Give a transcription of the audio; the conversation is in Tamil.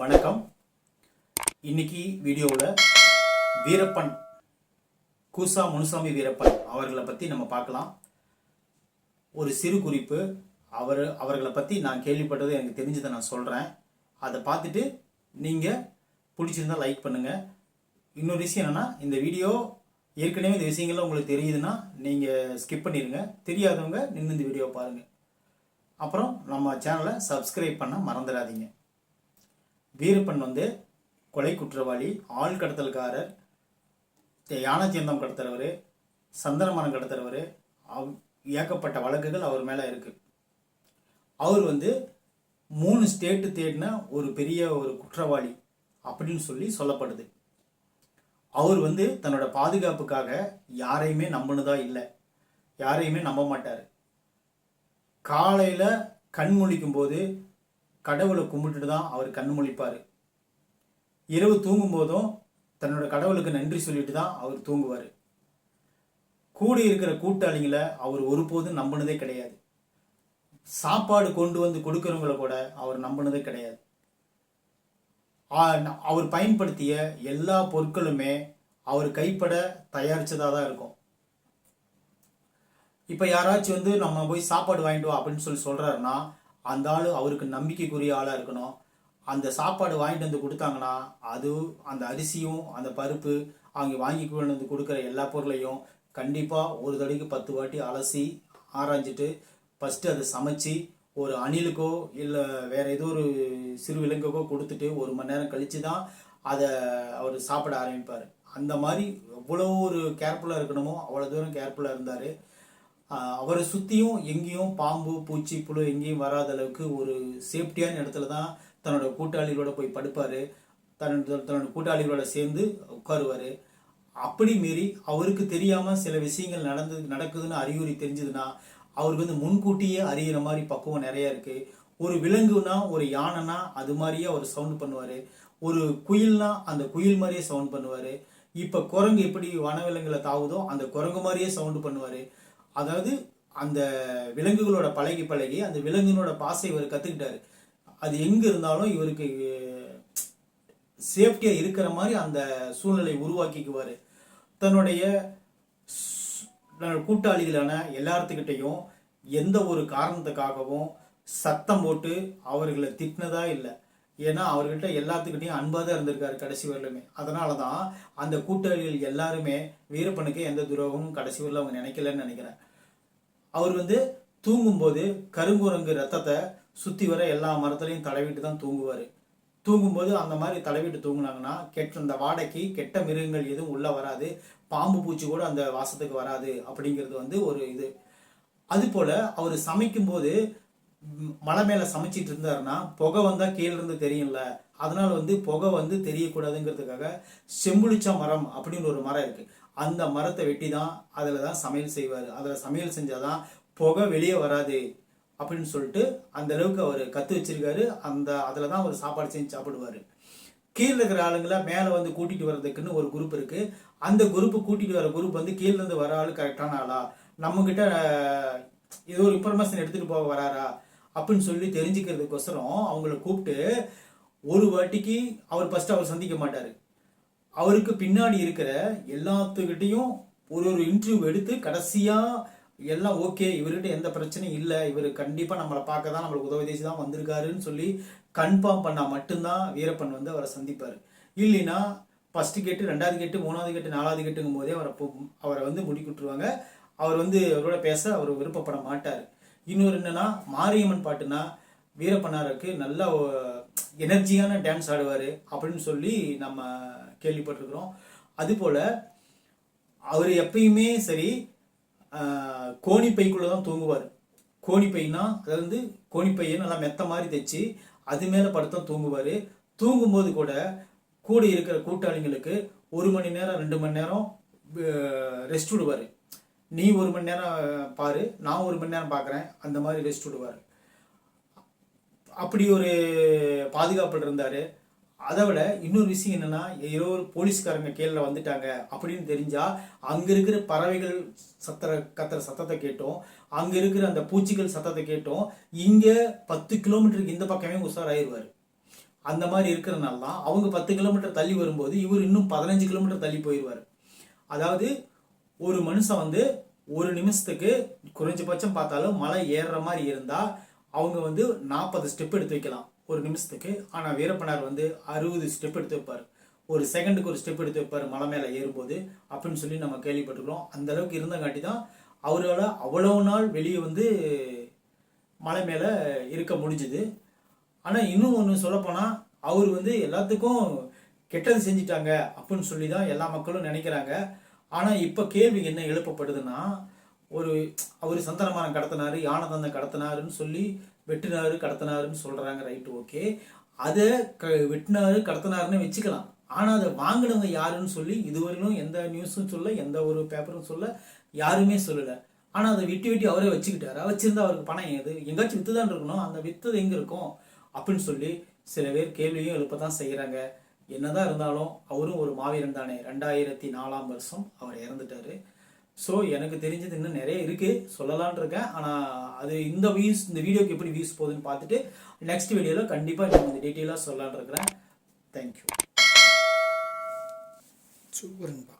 வணக்கம். இன்னைக்கு வீடியோவில் வீரப்பன் கூசா முனுசாமி வீரப்பன் அவர்களை பற்றி நம்ம பார்க்கலாம். ஒரு சிறு குறிப்பு அவர் அவர்களை பற்றி நான் கேள்விப்பட்டது எனக்கு தெரிஞ்சதை நான் சொல்கிறேன் அதை பார்த்துட்டு நீங்கள் பிடிச்சிருந்தா லைக் பண்ணுங்கள் இன்னொரு விஷயம் என்னென்னா இந்த வீடியோ ஏற்கனவே இந்த விஷயங்கள்லாம் உங்களுக்கு தெரியுதுன்னா நீங்கள் ஸ்கிப் பண்ணிடுங்க தெரியாதவங்க நின்று இந்த வீடியோ பாருங்கள் அப்புறம் நம்ம சேனலை சப்ஸ்கிரைப் பண்ண மறந்துடாதீங்க. வீரப்பன் வந்து கொலை குற்றவாளி ஆள் கடத்தல்காரர் யானச்சேந்தம் கடத்துறவர் சந்தனமரம் கடத்துறவர் அவ் ஏகப்பட்ட வழக்குகள் அவர் மேலே இருக்குது அவர் வந்து மூணு ஸ்டேட்டு தேடின ஒரு பெரிய ஒரு குற்றவாளி அப்படின்னு சொல்லி சொல்லப்படுது. அவர் வந்து தன்னோட பாதுகாப்புக்காக யாரையுமே நம்பினதா இல்லை. யாரையுமே நம்ப மாட்டார். காலையில் கண் முழிக்கும் போது கடவுளை கும்பிட்டுட்டு தான் அவர் கண் முழிப்பார். இரவு தூங்கும் போதும் தன்னோட கடவுளுக்கு நன்றி சொல்லிட்டு தான் அவர் தூங்குவார். கூட இருக்கிற கூட்டாளிங்களை அவர் ஒருபோதும் நம்பினதே கிடையாது. சாப்பாடு கொண்டு வந்து கொடுக்குறவங்கள கூட அவர் நம்பினதே கிடையாது. அவர் பயன்படுத்திய எல்லா பொருட்களுமே அவர் கைப்பட தயாரிச்சதாக தான் இருக்கும். இப்போ யாராச்சும் வந்து நம்ம போய் சாப்பாடு வாங்கிட்டு வா அப்படின்னு சொல்லி சொல்கிறாருன்னா அந்த ஆள் அவருக்கு நம்பிக்கைக்குரிய ஆளாக இருக்கணும். அந்த சாப்பாடு வாங்கிட்டு வந்து கொடுத்தாங்கன்னா அது அந்த அரிசியும் அந்த பருப்பு அவங்க வாங்கி கொண்டு வந்து கொடுக்குற எல்லா பொருளையும் கண்டிப்பாக ஒரு தடவைக்கு பத்து வாட்டி அலசி ஆராய்ஞ்சிட்டு ஃபஸ்ட்டு அதை சமைச்சு ஒரு அணிலுக்கோ இல்லை வேற ஏதோ ஒரு சிறு விலங்குக்கோ கொடுத்துட்டு ஒரு மணி நேரம் கழித்து தான் அதை அவர் சாப்பிட ஆரம்பிப்பார். அந்த மாதிரி எவ்வளோ ஒரு கேர்ஃபுல்லாக இருக்கணுமோ அவ்வளோ தூரம் கேர்ஃபுல்லாக இருந்தார். அவரை சுற்றியும் எங்கேயும் பாம்பு பூச்சி புழு எங்கேயும் வராத அளவுக்கு ஒரு சேஃப்டியான இடத்துல தான் தன்னோட கூட்டாளிகளோட போய் படுப்பார். தன்னோட தன்னோட கூட்டாளிகளோட சேர்ந்து உட்காருவார். அப்படி மீறி அவருக்கு தெரியாமல் சில விஷயங்கள் நடந்து நடக்குதுன்னு அறிகுறி தெரிஞ்சதுன்னா அவருக்கு வந்து முன்கூட்டியே அறிகிற மாதிரி பக்குவம் நிறையா இருக்குது ஒரு விலங்குனா ஒரு யானைனா அது மாதிரியே அவர் சவுண்ட் பண்ணுவார். ஒரு குயில்னா அந்த குயில் மாதிரியே சவுண்ட் பண்ணுவார். இப்போ குரங்கு எப்படி வனவிலங்குகளை தாவுதோ அந்த குரங்கு மாதிரியே சவுண்ட் பண்ணுவார். அதாவது அந்த விலங்குகளோட பழகி பழகி அந்த விலங்குகளோட பாசை இவர் கற்றுக்கிட்டாரு அது எங்கே இருந்தாலும் இவருக்கு சேஃப்டியாக இருக்கிற மாதிரி அந்த சூழ்நிலை உருவாக்கிக்குவார். தன்னுடைய கூட்டாளிகளான எல்லாத்துக்கிட்டையும் எந்த ஒரு காரணத்துக்காகவும் சத்தம் போட்டு அவர்களை திட்டினதா இல்லை. ஏன்னா அவர்கிட்ட எல்லாத்துக்கிட்டையும் அன்பாக தான் இருந்திருக்காரு கடைசி வரலுமே. அதனால தான் அந்த கூட்டாளிகள் எல்லாருமே வீரப்பனுக்கு எந்த துரோகமும் கடைசி வரல அவங்க நினைக்கலன்னு நினைக்கிறேன். அவர் வந்து தூங்கும்போது கருங்குரங்கு ரத்தத்தை சுற்றி வர எல்லா மரத்துலையும் தடவிட்டு தான் தூங்குவார். தூங்கும்போது அந்த மாதிரி தடவிட்டு தூங்குனாங்கன்னா கெட்ட அந்த வாடைக்கு கெட்ட மிருகங்கள் எதுவும் உள்ளே வராது. பாம்பு பூச்சி கூட அந்த வாசத்துக்கு வராது அப்படிங்கிறது வந்து ஒரு இது. அதுபோல் அவர் சமைக்கும்போது மலை மேலே சமைச்சிட்டு இருந்தாருன்னா புகை வந்தால் கீழேருந்து தெரியும்ல. அதனால் வந்து புகை வந்து தெரியக்கூடாதுங்கிறதுக்காக செம்புளிச்ச மரம் அப்படின்னு ஒரு மரம் இருக்குது அந்த மரத்தை வெட்டி தான் அதில் தான் சமையல் செய்வார். அதில் சமையல் செஞ்சால் தான் புகை வெளியே வராது அப்படின்னு சொல்லிட்டு அந்த அளவுக்கு அவர் கற்று வச்சிருக்காரு. அந்த அதில் தான் அவர் சாப்பாடு செஞ்சு சாப்பிடுவார். கீழே இருக்கிற ஆளுங்களை மேலே வந்து கூட்டிகிட்டு வர்றதுக்குன்னு ஒரு குரூப் இருக்குது அந்த குரூப்பு கூட்டிகிட்டு வர குரூப் வந்து கீழேருந்து வர ஆளு கரெக்டான ஆளா? நம்மக்கிட்ட ஏதோ ஒரு இன்ஃபர்மேஷன் எடுத்துகிட்டு போக வராரா? அப்படின்னு சொல்லி தெரிஞ்சுக்கிறதுக்கோசரம் அவங்கள கூப்பிட்டு ஒரு வாட்டிக்கு அவர் ஃபஸ்ட்டு அவர் சந்திக்க மாட்டார். அவருக்கு பின்னாடி இருக்கிற எல்லாத்துக்கிட்டையும் ஒரு ஒரு இன்டர்வியூ எடுத்து கடைசியாக எல்லாம் ஓகே இவர்கிட்ட எந்த பிரச்சனையும் இல்லை இவர் கண்டிப்பாக நம்மளை பார்க்க தான் நம்மளுக்கு உதவி தேசி தான் வந்திருக்காருன்னு சொல்லி கன்ஃபார்ம் பண்ணால் மட்டும்தான் வீரப்பன் வந்து அவரை சந்திப்பார். இல்லைன்னா ஃபஸ்ட்டு கேட்டு ரெண்டாவது கேட்டு மூணாவது கேட்டு நாலாவது கேட்டுங்கும் போதே அவரை அவரை வந்து முடிக்கிட்டுருவாங்க அவர் வந்து அவரோட பேச அவர் விருப்பப்பட மாட்டார். இன்னொரு என்னன்னா மாரியம்மன் பாட்டுனா வீரப்பனாருக்கு நல்ல எனர்ஜியான டான்ஸ் ஆடுவார் அப்படின்னு சொல்லி நம்ம கேள்விப்பட்டிருக்கிறோம். அதுபோல் அவர் எப்பயுமே சரி கோணிப்பைக்குள்ளே தான் தூங்குவார். கோணிப்பைனா அதாவது வந்து கோணிப்பையை நல்லா மெத்த மாதிரி தைச்சு அது மேலே படுத்தா தூங்குவார். தூங்கும்போது கூட கூட இருக்கிற கூட்டாளிங்களுக்கு ஒரு மணி நேரம் ரெண்டு மணி நேரம் ரெஸ்ட் விடுவார். நீ ஒரு மணி நேரம் பாரு நான் ஒரு மணி நேரம் பார்க்குறேன் அந்த மாதிரி ரெஸ்ட் விடுவார். அப்படி ஒரு பாதுகாப்பில் இருந்தார். அதை விட இன்னொரு விஷயம் என்னென்னா ஏதோ ஒரு போலீஸ்காரங்க கீழே வந்துட்டாங்க அப்படின்னு தெரிஞ்சால் அங்கே இருக்கிற பறவைகள் சத்தர கத்துற சத்தத்தை கேட்டோம். அங்கே இருக்கிற அந்த பூச்சிகள் சத்தத்தை கேட்டோம். இங்கே பத்து கிலோமீட்டருக்கு இந்த பக்கமே உஷார் ஆயிடுவார் அந்த மாதிரி இருக்கிறனால தான் அவங்க பத்து கிலோமீட்டர் தள்ளி வரும்போது இவர் இன்னும் பதினஞ்சு கிலோமீட்டர் தள்ளி போயிடுவார் அதாவது ஒரு மனுஷன் வந்து ஒரு நிமிஷத்துக்கு குறைஞ்சபட்சம் பார்த்தாலும் மலை ஏறுற மாதிரி இருந்தால் அவங்க வந்து நாற்பது ஸ்டெப் எடுத்து வைக்கலாம். ஒரு நிமிஷத்துக்கு. ஆனால் வீரப்பனார் வந்து அறுபது ஸ்டெப் எடுத்து வைப்பார். ஒரு செகண்டுக்கு ஒரு ஸ்டெப் எடுத்து வைப்பார் மலை மேலே ஏறும்போது. அப்படின்னு சொல்லி நம்ம கேள்விப்பட்டிருக்கிறோம். அந்த அளவுக்கு இருந்தங்காட்டி தான் அவரால் அவ்வளோ நாள் வெளியே வந்து மலை மேலே இருக்க முடிஞ்சுது. ஆனால் இன்னும் ஒன்று சொல்லப்போனால் அவர் வந்து எல்லாத்துக்கும் கெட்டது செஞ்சிட்டாங்க அப்படின்னு சொல்லி தான் எல்லா மக்களும் நினைக்கிறாங்க. ஆனால் இப்போ கேள்வி என்ன எழுப்பப்படுதுன்னா ஒரு அவர் சந்தனமரம் கடத்தினாரு யானை தந்தை கடத்தினாருன்னு சொல்லி வெட்டினாரு கடத்தினாருன்னு சொல்கிறாங்க ரைட்டு ஓகே அதை க வெட்டினாரு கடத்தினாருன்னு வச்சுக்கலாம். ஆனால் அதை வாங்கினவங்க யாருன்னு சொல்லி இதுவரையிலும் எந்த நியூஸும் சொல்ல எந்த ஒரு பேப்பரும் சொல்ல யாருமே சொல்லலை. ஆனால் அதை விட்டு விட்டு அவரே வச்சுக்கிட்டாரு. வச்சுருந்தா அவருக்கு பணம் எது எங்காச்சும் வித்து தான் இருக்கணும். அந்த விற்றது எங்கே இருக்கும்? அப்படின்னு சொல்லி சில பேர் கேள்வியும் எழுப்ப தான் செய்கிறாங்க என்னதான் இருந்தாலும் அவரும் ஒரு மாவீரன் தானே. ரெண்டாயிரத்தி நாலாம் வருஷம் அவர் இறந்துட்டாரு. ஸோ எனக்கு தெரிஞ்சது இன்னும் நிறைய இருக்குது சொல்லலான் இருக்கேன் ஆனால் அது இந்த வியூஸ் இந்த வீடியோக்கு எப்படி வியூஸ் போகுதுன்னு பார்த்துட்டு நெக்ஸ்ட் வீடியோவில் கண்டிப்பாக நான் கொஞ்சம் டீட்டெயிலாக சொல்லலான் இருக்கிறேன் தேங்க்யூ சூப்பருங்கப்பா.